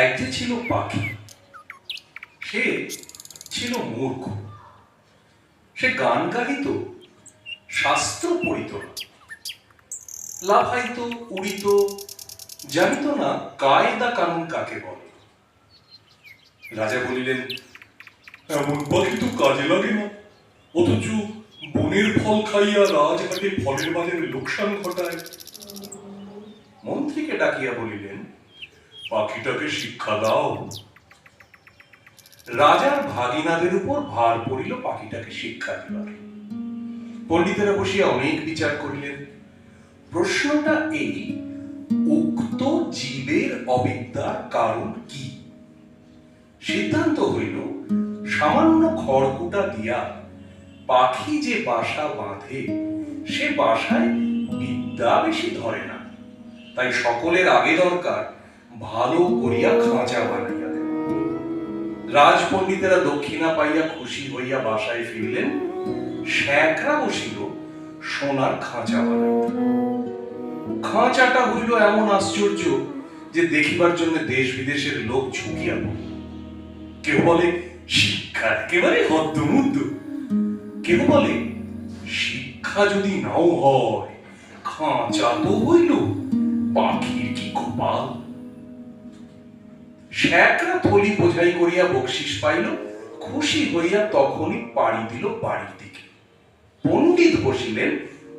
এক যে ছিল পাখি, সে ছিল মূর্খ। সে গান গাহিত, শাস্ত্র পড়িত না। লাফাইত, উড়িত, জানিত না কায়দা কানুন কাকে বলে। রাজা বলিলেন, এমন পাখি তো কাজে লাগে না। অথচ বনের ফল খাইয়া রাজহাটে ফলের বাজারে লোকসান ঘটায়। মন্ত্রীকে ডাকিয়া বলিলেন পাখিটাকে শিক্ষা দাও। রাজার ভাগিনাদের উপর ভার পড়িল পাখিটাকে শিক্ষা দিবার। পণ্ডিতেরা বসিয়া অনেক বিচার করিলেন। প্রশ্নটা এই, উক্ত জীবের অবিদ্যার কারণ কি? সিদ্ধান্ত হইল, সামান্য খড়কুটা দিয়া পাখি যে বাসা বাঁধে, সে বাসায় বিদ্যা বেশি ধরে না। তাই সকলের আগে দরকার ভালো করিয়া খাঁচা বানাইয়া দেওয়া রাজপণ্ডিতেরা দক্ষিণা পাইয়া খুশি হইয়া বাসায় ফিরলেন। শ্যাকরা বসিল সোনার খাঁচা বানাইতে। খাঁচাটা হইল এমন আশ্চর্য যে দেখিবার জন্য দেশ বিদেশের লোক ঝুঁকিয়া পড়ল কেউ বলে, শিক্ষা একেবারে হদ্দমুদ্দ। কেউ বলে, শিক্ষা যদি নাও হয়, খাঁচা তো হইল পাখির কি কপাল? শ্যাকরা থলি বোঝাই করিয়া বকশিস পাইল, খুশি হইয়া তখনই পাড়ি দিল বাড়ির দিকে। পণ্ডিত বসিলেন,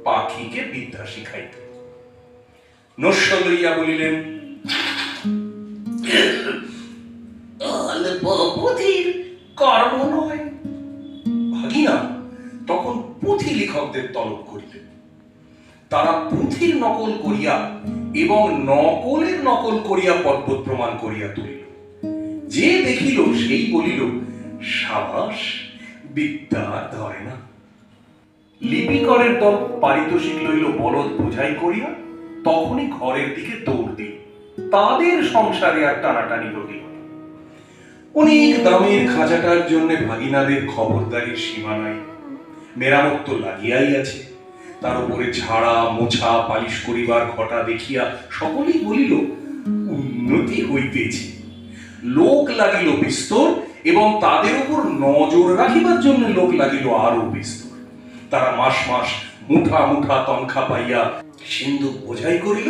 পাখিকে বিদ্যা শিখাইতে। নস্য লইয়া বলিলেন পুঁথির কর্ম নয়। ভাগিনা তখন পুঁথি লেখকদের তলব করিলেন। তারা পুঁথির নকল করিয়া এবং নকলের নকল করিয়া পর্বত প্রমাণ করিয়া তুলিল। যে দেখিল, সেই বলিল, সাবাস, বিদ্যা ধরে না। লিপিকরের দল পারিতোষিক লইল বলদ বোঝাই করিয়া তখনই ঘরের দিকে দৌড় দিল। তাদের সংসারে আর টানাটানি রহিল অনেক দামের খাঁচাটার জন্য ভাগিনাদের খবরদারির সীমা নাই। মেরামত তো লাগিয়াই আছে। তার উপরে ঝাড়া, মোছা পালিশ করিবার ঘটা দেখিয়া সকলেই বলিল, উন্নতি হইতেছে। লোক লাগিল বিস্তর এবং তাদের উপর নজর রাখিবার জন্য লোক লাগিল আরও বিস্তর। তারা মাস মাস মুঠা মুঠা তনখা পাইয়া সিন্ধু বোঝাই করিল,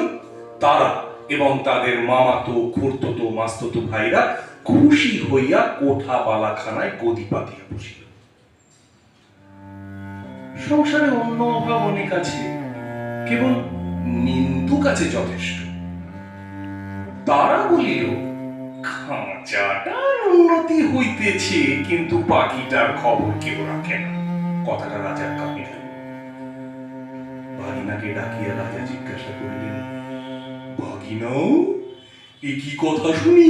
তারা এবং তাদের মামাতো খুড়তো মাস্ততো ভাইরা খুশি হইয়া কোঠা বালাখানায় গদি পাতিয়া বসিল। সংসারে অন্য অভাব অনেক আছে কেবল নিন্দু কাছে যথেষ্ট। তারা বলিল খাঁচাটার উন্নতি হইতেছে, কিন্তু পাখিটার খবর কেউ রাখে না। কথাটা রাজার কানে ভাগিনাকে ডাকিয়া রাজা জিজ্ঞাসা করিলেন ভাগিনাও এ কি কথা শুনি?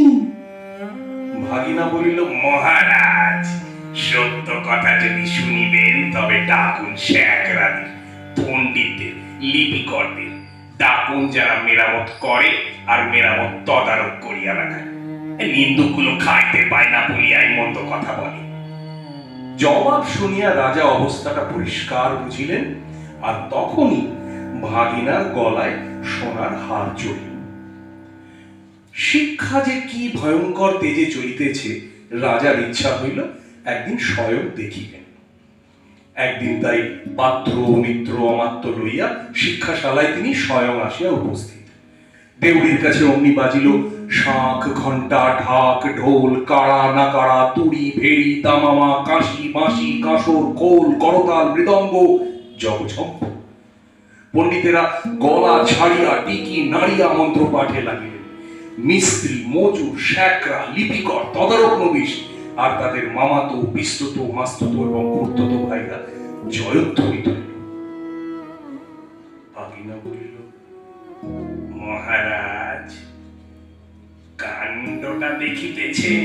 ভাগিনা বলিল, মহারাজ, সত্য কথা যদি শুনিবেন, তবে ডাকুন শেখরাদের পণ্ডিতদের, লিপিকরদের। ডাকুন যারা মেরামত করে আর মেরামত তদারক করিয়া রাখায় নিন্দুকগুলো খাইতে পায় না বলিয়াই মন্দ কথা বলে। জবাব শুনিয়া রাজা অবস্থাটা পরিষ্কার বুঝিলেন আর তখনই ভাগিনার গলায় সোনার হার চড়িল। শিক্ষা যে কি ভয়ঙ্কর তেজে চলিতেছে, রাজার ইচ্ছা হইল একদিন স্বয়ং দেখিবেন। একদিন তাই পাত্র মিত্র অমাত্য লইয়া শিক্ষাশালায় তিনি স্বয়ং আসিয়া উপস্থিত। দেউড়ির কাছে অমনি বাজিল। শাঁখ ঘণ্টা ঢাক, ঢোল, কাড়া, নাকাড়া, তুড়ি, ভেড়ি দামামা কাশি বাঁশি, কাঁসর, খোল, করতাল, মৃদঙ্গ, জগঝম্প। পণ্ডিতেরা গলা ছাড়িয়া, টিকি, নাড়িয়া মন্ত্র পাঠে লাগিলেন। মিস্ত্রি, মজুর, শ্যাকরা, লিপিকর, তদারক নবিশ, আর তাদের মামাতো পিস্তত মাস্তত এবং খুর্তত ভাইরা জয়ধ্বনি তুলিল ভাগিনা দেখিতেছেন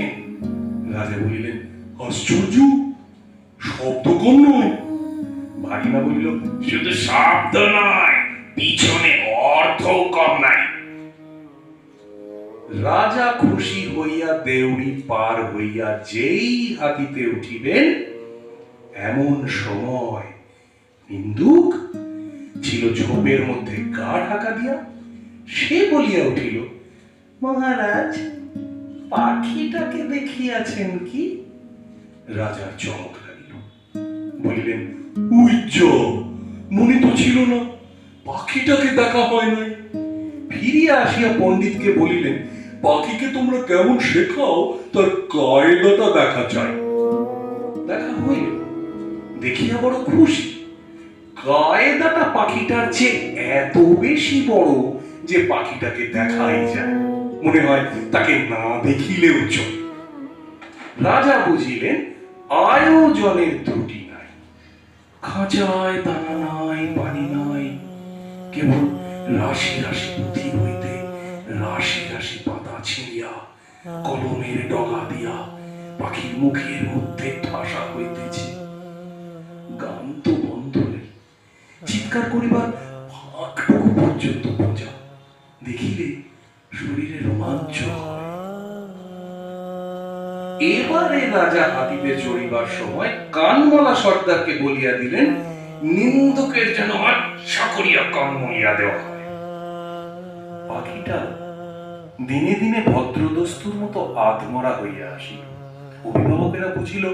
রাজা বলিলেন আশ্চর্য! শব্দ কম নয়। ভাগিনা বলিল শুধু শব্দ নয় পিছনে অর্থ কম নাই। রাজা খুশি হইয়া দেউড়ি পার হইয়া যেই হাতিতে উঠিবেন এমন সময় বিন্দুক ছিল ঝোপের মধ্যে গা ঢাকা দিয়া সে বলিয়া উঠিল মহারাজ পাখিটাকে দেখিয়াছেন কি? রাজার চমক লাগিল। বলিলেন উইজ মনে তো ছিল না, পাখিটাকে দেখা হয় নাই। ফিরিয়া আসিয়া পণ্ডিতকে বলিলেন, পাখিকে তোমরা কেমন শেখাও, তার কায়দাটা দেখা চাই দেখা হইল। দেখিয়া বড় খুশি। কায়দাটা পাখিটার চেয়ে এত বেশি বড় যে পাখিটাকে দেখাই যায়। মনে হয় তাকে না দেখিলেও চলে। রাজা বুঝিলেন, আয়োজনের ত্রুটি নাই। খাঁচায় দানা নাই, পানি নাই। কেবল রাশি রাশি পুঁথি হইতে রাশি রাশি পাতা ছিঁড়িয়া, কলমের ডগা দিয়া পাখির মুখের মধ্যে ঠাসা হইতেছে। গান তো বন্ধ নেই। চিৎকার করিবার ফাঁকটুকু পর্যন্ত বোঝা দেখিলে শরীরে রোমাঞ্চ। এবারে রাজা হাতিতে চড়িবার সময় কানমলা সর্দারকে বলিয়া দিলেন, নিন্দুকের যেন আচ্ছা করিয়া কান মরিয়া দেওয়া হয়। পাখিটা দিনে দিনে ভদ্রদস্তুর মতো আধমরা হইয়া আসিল। অভিভাবকেরা বুঝিল,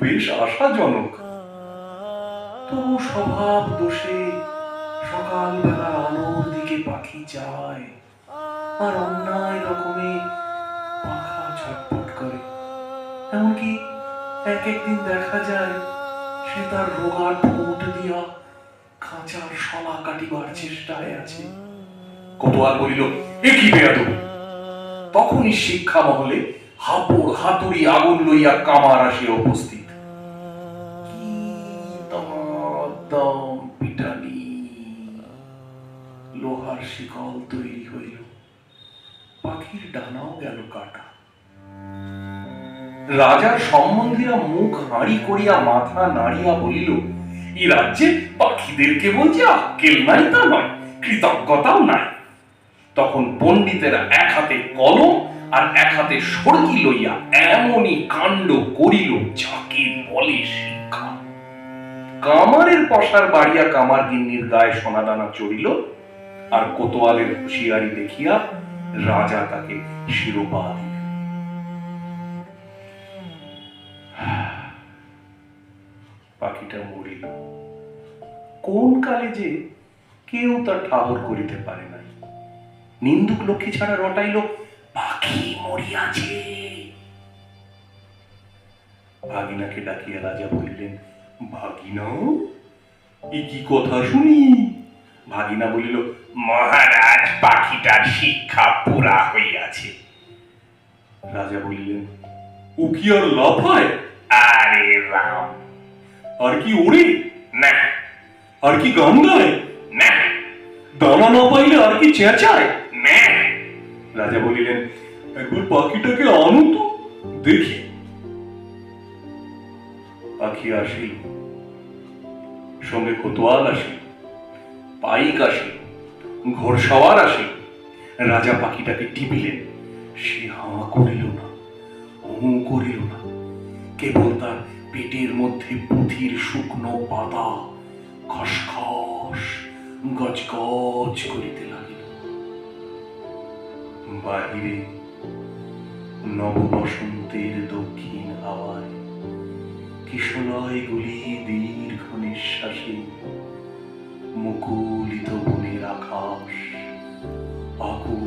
বেশ আশাজনক। তবু স্বভাব দোষে সকালবেলা আলোর দিকে পাখি যায়। আর অন্যায় রকমে পাখা ছটফট করে। এমনকি এক একদিন দেখা যায়, সে তার রোগা ঠোঁট দিয়া খাঁচার শলা কাটিবার চেষ্টায় আছে। কোতোয়াল বলিল, এ কি তখনই শিক্ষা মহলে হাপড় হাতুড়ি আগুন লইয়া কামার আসিয়া উপস্থিত। লোহার শিকল তৈরি হইল। পাখির ডানাও গেল কাটা। রাজার সম্বন্ধীরা মুখ হাঁড়ি করিয়া মাথা নাড়িয়া বলিল, এই রাজ্যে পাখিদের কেবল যে আক্কেল নাই, তা নয়, কৃতজ্ঞতাও নাই। তখন পণ্ডিতেরা এক হাতে কলম আর এক হাতে সড়কি লইয়া এমনই কাণ্ড করিল, যাকে বলে শিক্ষা। কামারের পশার বাড়িয়া কামার গিন্নির গায়ে সোনাদানা চড়িল, আর কোতোয়ালের হুঁশিয়ারি দেখিয়া রাজা তাকে শিরোপা পাখিটা মরিল। কোন কালে যে কেউ তার ঠাহর করিতে পারে নাই। নিন্দুক লক্ষ্মী ছাড়া রটাইল, পাখি মরিয়াছে। ভাগিনাকে ডাকিয়া রাজা বলিলেন, ভাগিনা, এ কি কথা শুনি? ভাগিনা বলিল মহারাজ পাখিটার শিক্ষা পুরা হইয়াছে। রাজা বলিলেন ও কি আর লাফায় আরে রাম। আর কি ওড়ে না। আর কি গান গায়? না। দানা না পাইলে আর কি চেঁচায়? না। রাজা বলিলেন একবার পাখিটাকে আনো তো দেখি। পাখি আসিল সঙ্গে কোতোয়াল আসিল পাইক আসিল ঘোড়সওয়ার আসে। রাজা পাখিটাকে টিপিলেন। সে হাঁ করিল না, হু করিল না। কেবল তার পেটের মধ্যে পুঁথির শুকনো পাতা খসখস গজগজ করিতে লাগিল। বাহিরে নববসন্তের দক্ষিণ হাওয়ায় কিশলয় গুলি দীর্ঘ নিঃশ্বাসে মুকুলিত বনের আকাশ আকুল